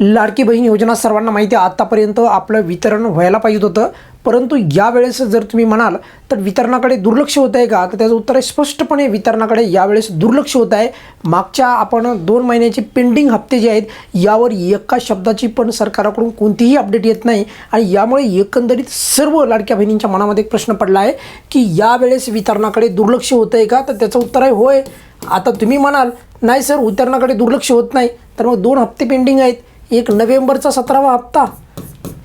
लाडकी बहीण योजना सर्वांना माहिती आहे आत्तापर्यंत आपलं वितरण व्हायला पाहिजे होतं. परंतु यावेळेस जर तुम्ही म्हणाल तर वितरणाकडे दुर्लक्ष होत आहे का? तर त्याचं उत्तर आहे स्पष्टपणे वितरणाकडे यावेळेस दुर्लक्ष होत आहे. मागच्या आपण दोन महिन्याचे पेंडिंग हप्ते जे आहेत यावर एका शब्दाची पण सरकाराकडून कोणतीही अपडेट येत नाही. आणि यामुळे एकंदरीत सर्व लाडक्या बहिणींच्या मनामध्ये एक प्रश्न पडला आहे की यावेळेस वितरणाकडे दुर्लक्ष होतं आहे का? तर त्याचं उत्तर आहे होय. आता तुम्ही म्हणाल नाही सर वितरणाकडे दुर्लक्ष होत नाही. तर मग दोन हप्ते पेंडिंग आहेत. एक नोव्हेंबरचा सतरावा हप्ता.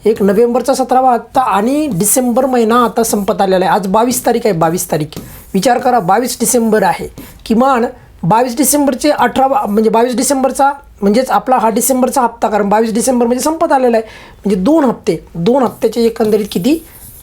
एक नोव्हेंबरचा सतरावा हप्ता आणि डिसेंबर महिना आता संपत आलेला आहे. आज बावीस तारीख आहे बावीस तारीख. विचार करा बावीस डिसेंबर आहे. किमान बावीस डिसेंबरचे अठरा म्हणजे बावीस डिसेंबरचा म्हणजेच आपला हा डिसेंबरचा हप्ता कारण बावीस डिसेंबर म्हणजे संपत आलेला आहे. म्हणजे दोन हप्ते दोन हप्त्याचे एकंदरीत किती?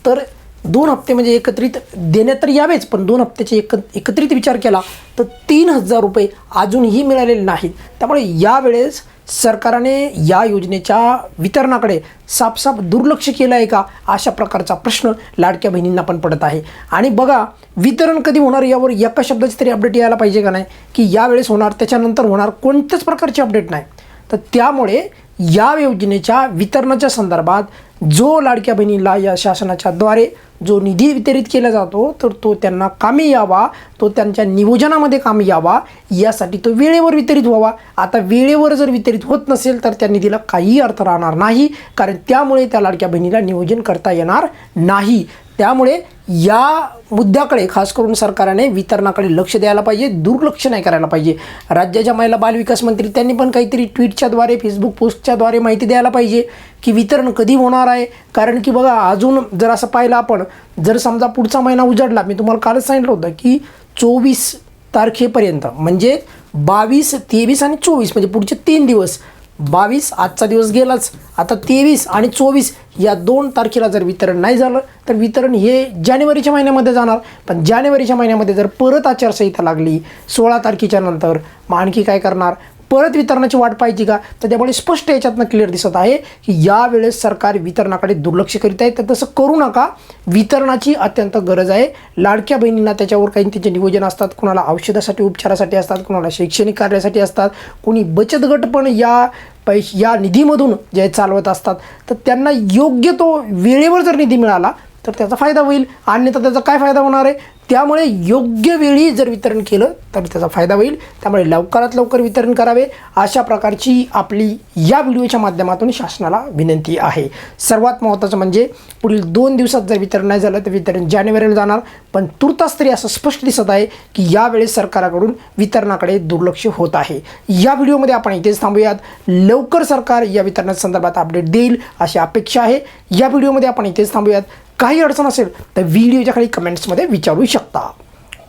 तर दोन हप्ते म्हणजे एकत्रित देण्यात तर यावेच पण दोन हप्त्याचे एक एकत्रित विचार केला तर तीन हजार रुपये अजूनही मिळालेले नाहीत. त्यामुळे यावेळेस सरकारने या योजनेच्या वितरणाकडे साफसाफ दुर्लक्ष केलं आहे का? अशा प्रकारचा प्रश्न लाडक्या बहिणींना पण पडत आहे. आणि बघा वितरण कधी होणार यावर एका शब्दाची तरी अपडेट यायला पाहिजे का नाही? की यावेळेस होणार त्याच्यानंतर होणार कोणत्याच प्रकारची अपडेट नाही. तर त्यामुळे या योजनेच्या वितरणाच्या संदर्भात जो लाडक्या बहिणीला या शासनाच्या द्वारे जो निधी वितरित केला जातो तर तो त्यांना कामी यावा तो त्यांच्या नियोजनामध्ये कामी यावा यासाठी तो वेळेवर वितरित व्हावा. आता वेळेवर जर वितरित होत नसेल तर त्या निधीला काहीही अर्थ राहणार नाही कारण त्यामुळे त्या लाडक्या बहिणीला नियोजन करता येणार नाही. त्यामुळे या मुद्द्याकडे खास करून सरकारने वितरणाकडे लक्ष द्यायला पाहिजे दुर्लक्ष नाही करायला पाहिजे. राज्याच्या महिला बालविकास मंत्री त्यांनी पण काहीतरी ट्विटच्याद्वारे फेसबुक पोस्टच्याद्वारे माहिती द्यायला पाहिजे की वितरण कधी होणार आहे. कारण की बघा अजून जर असं पाहिलं आपण जर समजा पुढचा महिना उजाडला मी तुम्हाला कालच सांगितलं होतं की चोवीस तारखेपर्यंत म्हणजे बावीस तेवीस आणि चोवीस म्हणजे पुढचे तीन दिवस बावीस आजचा दिवस गेलाच. आता तेवीस आणि चोवीस या दोन तारखेला जर वितरण नाही झालं तर वितरण हे जानेवारीच्या महिन्यामध्ये जाणार. पण जानेवारीच्या महिन्यामध्ये जर परत आचारसंहिता लागली सोळा तारखेच्या नंतर मग आणखी काय करणार? परत वितरणाची वाट पाहिजे का? तर त्यामुळे स्पष्ट याच्यातनं क्लिअर दिसत आहे की यावेळेस सरकार वितरणाकडे दुर्लक्ष करीत आहे. तर तसं करू नका. वितरणाची अत्यंत गरज आहे. लाडक्या बहिणींना त्याच्यावर काही त्यांचे नियोजन असतात. कुणाला औषधासाठी उपचारासाठी असतात. कुणाला शैक्षणिक कार्यासाठी असतात. कुणी बचत गट पण या पैश या निधीमधून जे चालवत असतात. तर त्यांना योग्य तो वेळेवर जर निधी मिळाला तर त्याचा फायदा होईल. अन्यथा त्याचा काय फायदा होणार आहे? त्यामुळे योग्य वेळी जर वितरण केलं तर त्याचा फायदा होईल. त्यामुळे लवकरात लवकर वितरण करावे. अशा प्रकारची आपली या व्हिडिओच्या माध्यमातून शासनाला विनंती आहे. सर्वात महत्त्वाचं म्हणजे पुढील दोन दिवसात जर वितरण नाही झालं तर वितरण जानेवारीला जाणार. पण तुर्तास तरी असं स्पष्ट दिसत आहे की यावेळेस सरकाराकडून वितरणाकडे दुर्लक्ष होत आहे. या व्हिडिओमध्ये आपण इथेच थांबूयात. लवकर सरकार या वितरणासंदर्भात अपडेट देईल अशी अपेक्षा आहे. या व्हिडिओमध्ये आपण इथेच थांबूयात. काही अडचण असेल तर व्हिडिओच्या खाली कमेंट्समध्ये विचारू शकता.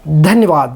धन्यवाद.